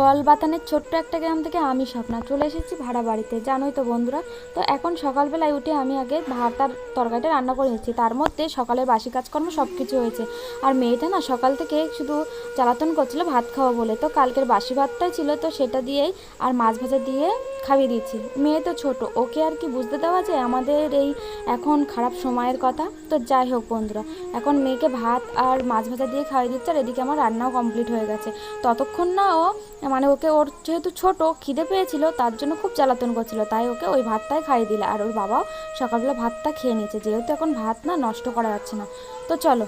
গলবাতানের ছোট্ট একটা গ্রাম থেকে আমি স্বপ্না চলে এসেছি ভাড়া বাড়িতে। জানোই তো বন্ধুরা, তো এখন সকালবেলায় উঠে আমি আগে ভাত আর তরকারিটা রান্না করে এসেছি তার মধ্যে সকালের বাসি কাজকর্ম সব কিছু হয়েছে। আর মেয়েটা না সকাল থেকে শুধু জ্বালাতন করছিল, ভাত খাওয়া বলে। তো কালকের বাসি ভাতটাই ছিল, তো সেটা দিয়েই আর মাছ ভাজা দিয়ে খাইয়ে দিয়েছি। মেয়ে তো ছোট, ওকে আর কি বুঝতে দেওয়া যায়? আমাদের এই এখন খারাপ সময়ের কথা। তো যাই হোক বন্ধুরা, এখন মেয়েকে ভাত আর মাছ ভাজা দিয়ে খাইয়ে দিচ্ছে আর এদিকে আমার রান্নাও কমপ্লিট হয়ে গেছে। ততক্ষণ না ও মানে ওকে ওর যেহেতু ছোট, খিদে পেয়েছিল, তার জন্য খুব জ্বালাতন করছিল। তাই ওকে ওই ভাতটাই খাইয়ে দিলে। আর ওর বাবাও সকালবেলা ভাতটা খেয়ে নিয়েছে। যেহেতু এখন ভাত না, নষ্ট করা যাচ্ছে না। তো চলো।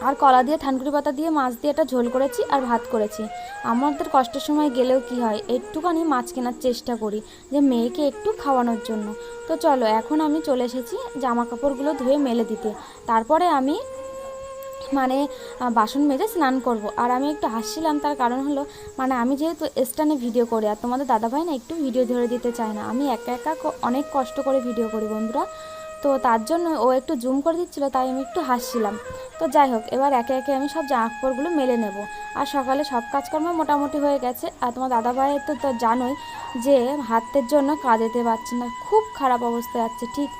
আর কলা দিয়ে, থানকুড়ি পাতা দিয়ে, মাছ দিয়ে একটা ঝোল করেছি আর ভাত করেছি। আমাদের কষ্টের সময় গেলেও কি হয়? একটুখানি মাছ কেনার চেষ্টা করি যে মেয়েকে একটু খাওয়ানোর জন্য। তো চলো, এখন আমি চলে এসেছি জামা কাপড়গুলো ধুয়ে মেলে দিতে। তারপরে আমি মানে বাসন মেজে স্নান করব। আর আমি একটু হাসছিলাম, তার কারণ হলো মানে আমি যেহেতু স্টানে ভিডিও করি, আর তোমাদের দাদাভাই না একটু ভিডিও ধরে দিতে চায় না। আমি একা একা অনেক কষ্ট করে ভিডিও করি বন্ধুরা। তো তার জন্য ও একটু জুম করে দিচ্ছিল, তাই আমি একটু হাসছিলাম। তো যাই হোক, এবার একে একে আমি সব জামা কাপড়গুলো মেলে নেব। আর সকালে সব কাজকর্ম মোটামুটি হয়ে গেছে। আর তোমার দাদাভাইয়ের তো তো জানোই যে হাতের জন্য কাজেতে পারছে না। খুব খারাপ অবস্থা যাচ্ছে ঠিক?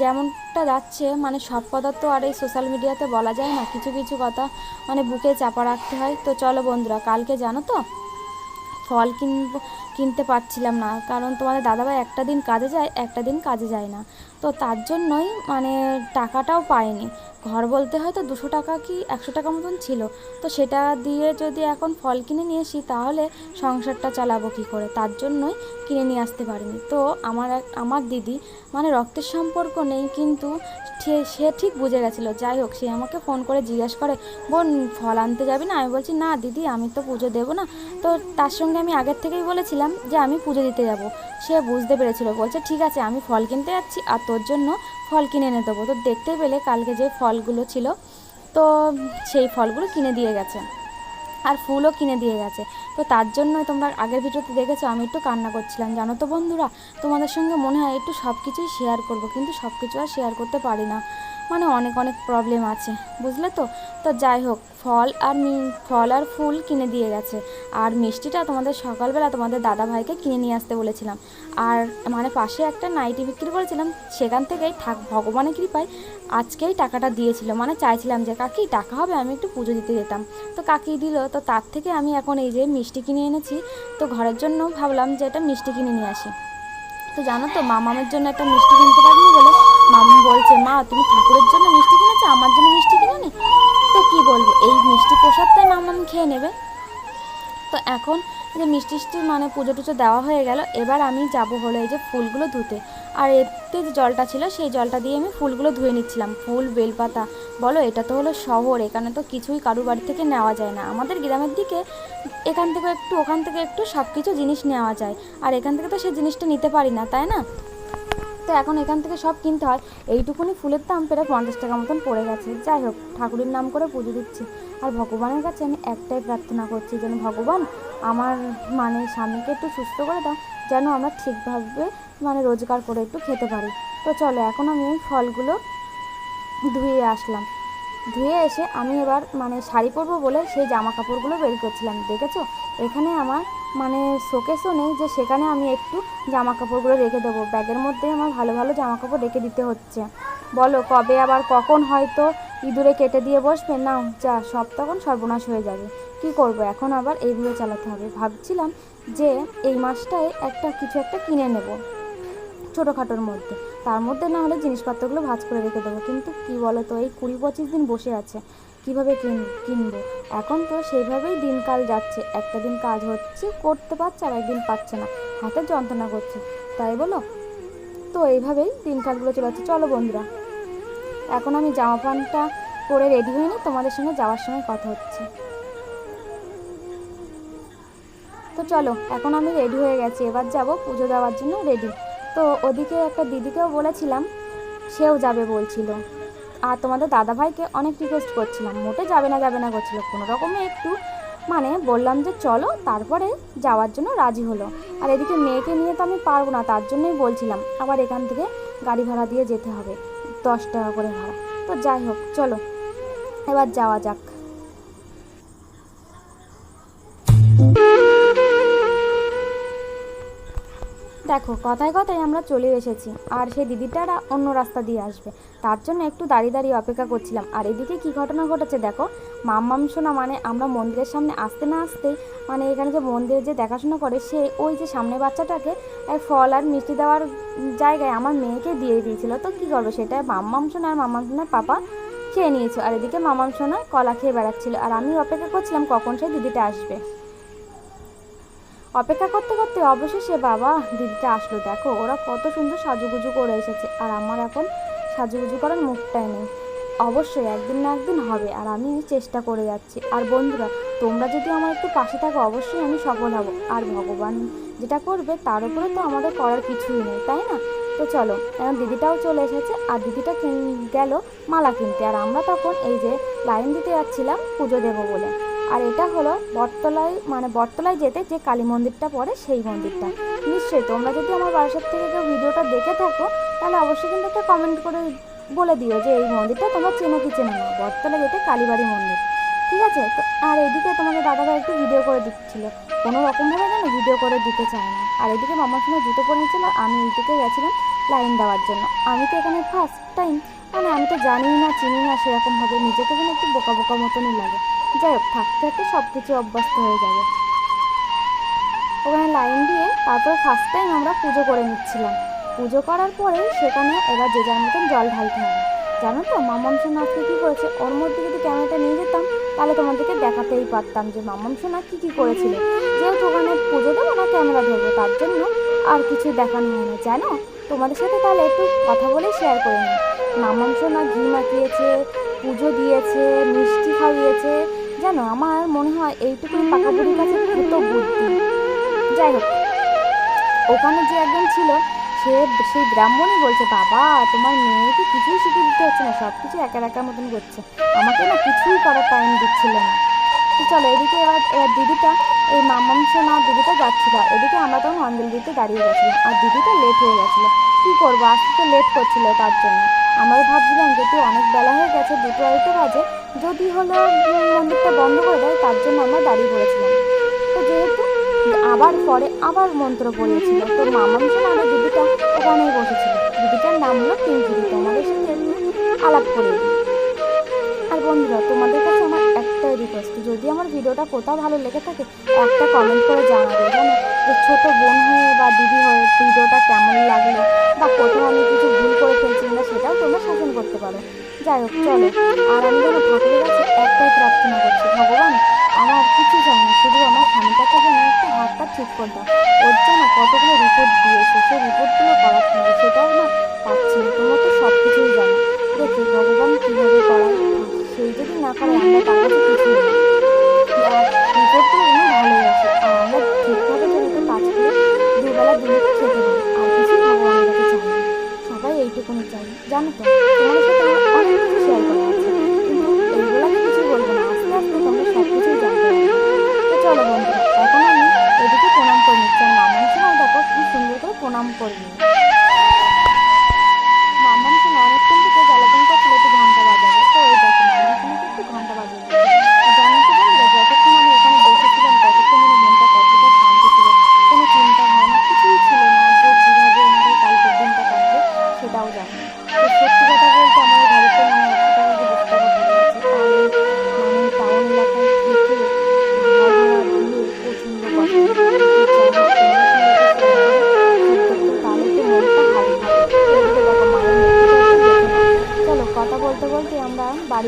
যেমনটা যাচ্ছে মানে সব কথা তো আর এই সোশ্যাল মিডিয়াতে বলা যায় না, কিছু কিছু কথা মানে বুকে চাপা রাখতে হয়। তো চলো বন্ধুরা, কালকে জানো তো? ফল কিনবো কিনতে পারছিলাম না। কারণ তোমাদের দাদাভাই একটা দিন কাজে যায়, একটা দিন কাজে যায় না। তো তার জন্যই মানে টাকাটাও পাইনি ঘর বলতে হয়তো দুশো টাকা কি একশো টাকা মতন ছিল। তো সেটা দিয়ে যদি এখন ফল কিনে নিয়ে আসি, তাহলে সংসারটা চালাবো কী করে? তার জন্যই কিনে নিয়ে আসতে পারিনি। তো আমার এক, আমার দিদি মানে রক্তের সম্পর্ক নেই, কিন্তু সে ঠিক বুঝে গেছিল। যাই হোক, সে আমাকে ফোন করে জিজ্ঞেস করে, বোন, ফল আনতে যাবি না? আমি বলছি, না দিদি, আমি তো পুজো দেবো না। তো তার সঙ্গে আমি আগের থেকেই বলেছিলাম যে আমি পুজো দিতে যাব। সে বুঝতে পেরেছিল। বলছে, ঠিক আছে, আমি ফল কিনতে যাচ্ছি আর তোর জন্য ফল কিনে এনে দেবো। তো দেখতে পেলে কালকে যে ফলগুলো ছিল, তো সেই ফলগুলো কিনে দিয়ে গেছে। আর ফুলও কিনে দিয়ে গেছে। তো তার জন্য তোমরা আগের ভিডিওতে দেখেছ, আমি একটু কান্না করছিলাম, জানো তো বন্ধুরা? তোমাদের সঙ্গে মনে হয় একটু সব কিছুই শেয়ার করব, কিন্তু সব কিছু আর শেয়ার করতে পারি না। মানে অনেক অনেক প্রবলেম আছে, বুঝলে তো? তো যাই হোক, ফল আর ফল আর ফুল কিনে দিয়ে গেছে। আর মিষ্টিটা তোমাদের সকালবেলা তোমাদের দাদা ভাইকে কিনে নিয়ে আসতে বলেছিলাম। আর মানে পাশে একটা নাইটি বিক্রি করেছিলাম, সেখান থেকেই থাক, ভগবানের কৃপায় আজকেই টাকাটা দিয়েছিল। মানে চাইছিলাম যে, কাকি, টাকা হবে, আমি একটু পুজো দিতে যেতাম। তো কাকি দিল, তো তার থেকে আমি এখন এই যে মিষ্টি কিনে এনেছি, তো ঘরের জন্য ভাবলাম যে এটা মিষ্টি কিনে নিয়ে আসি। তো জানো তো মামামের জন্য একটা মিষ্টি কিনতে পারিনি বলে মামু বলছে, মা, তুমি ঠাকুরের জন্য মিষ্টি কিনেছো? আমার জন্য মিষ্টি কিনে নি তো কি বলব, এই মিষ্টি প্রসাদটাই মামাম খেয়ে নেবে। তো এখন যে মিষ্টি মানে পুজো টুজো দেওয়া হয়ে গেল, এবার আমি যাব হলো এই যে ফুলগুলো ধুতে। আর এতে যে জলটা ছিল, সেই জলটা দিয়ে আমি ফুলগুলো ধুয়ে নিচ্ছিলাম। ফুল, বেলপাতা, বলো, এটা তো হলো শহর, এখানে তো কিছুই কারুর বাড়ি থেকে নেওয়া যায় না। আমাদের গ্রামের দিকে এখান থেকে একটু, ওখান থেকে একটু সব কিছু জিনিস নেওয়া যায়। আর এখান থেকে তো সেই জিনিসটা নিতে পারি না, তাই না? তো এখন এখান থেকে সব কিনতে হয়। এইটুকুনি ফুলের দাম প্রায় পঞ্চাশ টাকা মতন পড়ে গেছে। যাই হোক, ঠাকুরের নাম করে পুজো দিচ্ছি। আর ভগবানের কাছে আমি একটাই প্রার্থনা করছি যেন ভগবান আমার মানে স্বামীকে একটু সুস্থ করে দাও, যেন আমরা ঠিকভাবে মানে রোজগার করে একটু খেতে পারি। তো চলো, এখন আমি এই ফলগুলো ধুয়ে আসলাম। ধুয়ে এসে আমি এবার মানে শাড়ি পরবো বলে সেই জামা কাপড়গুলো বের করছিলাম, দেখেছ? এখানে আমার মানে শোকেসও নেই যে সেখানে আমি একটু জামা কাপড়গুলো রেখে দেবো। ব্যাগের মধ্যে আমার ভালো ভালো জামা কাপড় রেখে দিতে হচ্ছে। বলো, কবে আবার, কখন হয়তো ইঁদুরে কেটে দিয়ে বসবে? না, যা, সব তখন সর্বনাশ হয়ে যাবে। কি করব, এখন আবার এইভাবে চালাতে হবে। ভাবছিলাম যে এই মাসটায় একটা কিছু একটা কিনে নেব ছোটোখাটোর মধ্যে। তার মধ্যে না হলে জিনিসপত্রগুলো ভাজ করে রেখে দেবো। কিন্তু কি বলো তো এই কুড়ি পঁচিশ দিন বসে আছে। কীভাবে কিন, কিনবো? এখন তো সেইভাবেই দিনকাল যাচ্ছে। একটা দিন কাজ হচ্ছে, করতে পারছে, আর একদিন পাচ্ছে না। হাতে যন্ত্রণা করছে। তাই বলো? তো এইভাবেই দিনকালগুলো চলে যাচ্ছে চলো বন্ধুরা, এখন আমি জামা প্যান্টটা পরে রেডি হয়ে নিই তোমাদের সঙ্গে যাওয়ার সময় কথা হচ্ছে। তো চলো, এখন আমি রেডি হয়ে গেছি। এবার যাব পুজো দেওয়ার জন্য রেডি। তো ওদিকে একটা দিদিকেও বলেছিলাম, সেও যাবে বলছিল। আর তোমাদের দাদাভাইকে অনেক রিকোয়েস্ট করছিলাম। মোটে যাবে না যাবে না করছিল। কোনো রকমে একটু মানে বললাম যে চলো, তারপরে যাওয়ার জন্য রাজি হলো। আর এদিকে মেয়েকে নিয়ে তো আমি পারব না, তার জন্যই বলছিলাম। আবার এখান থেকে গাড়ি ভাড়া দিয়ে যেতে হবে, দশ টাকা করে ভাড়া। তো যাই হোক, চলো। এবার যাওয়া যাক। দেখো, কথায় কথায় আমরা চলে এসেছি আর সেই দিদিটারা অন্য রাস্তা দিয়ে আসবে। তার জন্য একটু দাঁড়িয়ে দাঁড়িয়ে অপেক্ষা করছিলাম। আর এদিকে কি ঘটনা ঘটেছে দেখো, মাম্মাম শোনা মানে আমরা মন্দিরের সামনে আসতে না আসতেই মানে এখানে যে মন্দিরে যে দেখাশোনা করে, সে ওই যে সামনে বাচ্চাটাকে ফল আর মিষ্টি দেওয়ার জায়গায় আমার মেয়েকে দিয়ে দিয়েছিল। তো কি করব, সেটা মাম্মাম শোনা আর মাম্মাম শোনার পাপা খেয়ে নিয়েছে। আর এদিকে মামাম সোনা কলা খেয়ে বেড়াচ্ছিল। আর আমি অপেক্ষা করছিলাম কখন সেই দিদিটা আসবে। অপেক্ষা করতে করতে অবশেষে বাবা দিদিটা আসলো। দেখো, ওরা কত সুন্দর সাজুগুজু করে এসেছে। আর আমার এখন সাজুগুজু করার মুখটাই নেই। অবশ্যই একদিন না একদিন হবে, আর আমি চেষ্টা করে যাচ্ছি। আর বন্ধুরা, তোমরা যদি আমার একটু পাশে থাকো, অবশ্যই আমি সফল হব। আর ভগবান যেটা করবে, তার উপরে তো আমাদের করার কিছুই নেই, তাই না? তো চলো, এখন দিদিটাও চলে এসেছে, আর দিদিটা গেল মালা কিনতে। আর আমরা তখন এই যে লাইন দিতে যাচ্ছিলাম পুজো দেবো বলে। আর এটা হলো বটতলায় মানে বটতলায় যেতে যে কালী মন্দিরটা পড়ে সেই মন্দিরটা। নিশ্চয়ই তোমরা যদি আমার বাসার থেকে কেউ ভিডিওটা দেখে থাকো, তাহলে অবশ্যই কিন্তু একটা কমেন্ট করে বলে দিও যে এই মন্দিরটা তোমরা চেনো কি চেনো না বটতলা যেতে কালীবাড়ি মন্দির। ঠিক আছে? তো আর এদিকে তোমাদের দাদাভাই একটু ভিডিও করে দিচ্ছিল। কোনো রকমভাবে যেন ভিডিও করে দিতে চায় না। আর এদিকে মামার সঙ্গে জুতো পরে নিয়েছিল, আমি এইদিকে গেছিলাম। লাইন দেওয়ার জন্য। আমি তো এখানে ফার্স্ট টাইম মানে আমি তো জানি না চিনি না সেরকমভাবে নিজেকে যেন একটু বোকা বোকা মতনই লাগে। যাই হোক থাকতে থাকতে সব কিছু অভ্যস্ত হয়ে যাবে। ওখানে লাইন দিয়ে তারপর ফার্স্ট টাইম আমরা পুজো করে নিচ্ছিলাম। পুজো করার পরে সেখানে এবার যে যার মতন জল ঢালতে হবে। জানো তো, মামাম সোনা আজকে কী করেছে? ওর মধ্যে যদি ক্যামেরাটা নিয়ে যেতাম, তাহলে তোমাদেরকে দেখাতেই পারতাম যে মামাম সোনা কী কী করেছিল। যেহেতু ওখানে পুজো দেবো না, ক্যামেরা ধরবো, তার জন্য আর কিছু দেখানো হয় না জানো? তোমাদের সাথে তাহলে একটু কথা বলে শেয়ার করে নিই। মামাম সোনা ঘি মাখিয়েছে, পুজো দিয়েছে, মিষ্টি খাইয়েছে। জানো, আমার মনে হয় এইটুকুনি পাকা বুড়ির কাছে কত বুদ্ধি। যাই হোক, ওখানে যে একজন ছিল, সে সেই ব্রাহ্মণই বলছে, বাবা, তোমার মেয়েকে কিছুই শিখে দিতে হচ্ছে না সব কিছু একা একার মতন করছে। আমাকে না কিছুই করার টাইম দিচ্ছিল না। তো চলো, এদিকে এবার এবার দিদিটা, এই মামাংস না দিদিটা যাচ্ছিল। এদিকে আমরা তখন অঞ্জলি দিতে দাঁড়িয়ে গেছিলাম। আর দিদিটা লেট হয়ে গেছিল। কী করব? আসতে তো লেট করছিল তার জন্য। আমরা ভাবছিলাম যেহেতু অনেক বেলা হয়ে গেছে, দুটো আড়াইটে বাজে। যদি হলো মন্দিরটা বন্ধ করে দেয়, তার জন্য আমরা দাঁড়িয়ে পড়েছিলাম। তো যেহেতু আবার পরে আবার মন্ত্র পড়িয়েছিল, তো মামাম শোনা আর দিদিটা ওখানেই বসেছিল। দিদিটার নাম হলো পিঙ্কিদি তোমাদের ভিডিওটা কোথাও ভালো লেগে থাকে, একটা কমেন্ট করে জানাবে, জানো? যে ছোটো বোন হয়ে বা দিদি হয়ে ভিডিওটা কেমন লাগল, বা কোথাও আমি কিছু ভুল করে ফেলছি না সেটাও তোমরা শাসন করতে পারো। যাই হোক, চলো, আর আমি যেন ঠাকুরের কাছে একটাই প্রার্থনা করছি, ভগবান, আমার কিছু চাই না, শুধু আমার স্বামীটাকে যেন একটু হাতটা ঠিক করে দাও। ওর জন্য কতগুলো রিপোর্ট দিয়েছে, সেই রিপোর্টগুলো করার হবে সেটাও না পাচ্ছি না, তোমরা তো সব কিছুই জানো। দেখি, ভগবান কীভাবে করায়, সেই যদি না করে আমরা তার কাছে কিছুই সুন্দর করে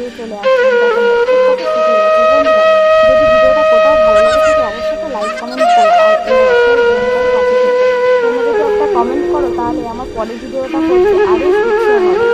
আমরা বাড়িও চলে